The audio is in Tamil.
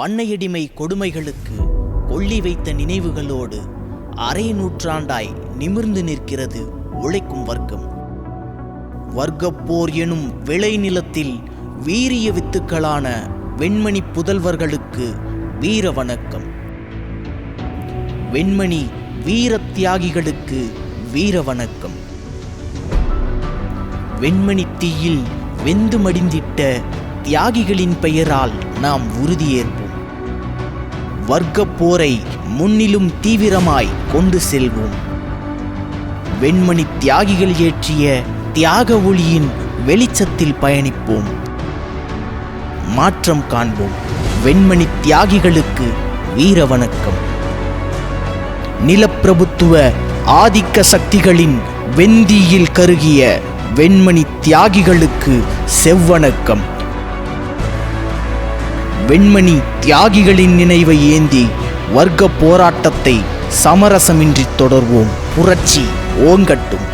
பண்ணையடிமை கொடுமைகளுக்கு கொள்ளி வைத்த நினைவுகளோடு அரை நூற்றாண்டாய் நிமிர்ந்து நிற்கிறது உழைக்கும் வர்க்கம். வர்க்கப்போர் எனும் விளைநிலத்தில் வீரிய வித்துக்களான வெண்மணி புதல்வர்களுக்கு வீர வணக்கம். வெண்மணி வீர தியாகிகளுக்கு வீர வணக்கம். வெண்மணி தீயில் வெந்து மடிந்திட்ட தியாகிகளின் பெயரால் நாம் உறுதியேற்போம். வர்க்கப் போரை முன்னிலும் தீவிரமாய் கொண்டு செல்வோம். வெண்மணி தியாகிகள் ஏற்றிய தியாக ஒளியின் வெளிச்சத்தில் பயணிப்போம். மாற்றம் காண்போம். வெண்மணி தியாகிகளுக்கு வீர வணக்கம். நிலப்பிரபுத்துவ ஆதிக்க சக்திகளின் வெந்தியில் கருகிய வெண்மணி தியாகிகளுக்கு செவ்வணக்கம். வெண்மணி தியாகிகளின் நினைவை ஏந்தி வர்க்க போராட்டத்தை சமரசமின்றி தொடர்வோம். புரட்சி ஓங்கட்டும்.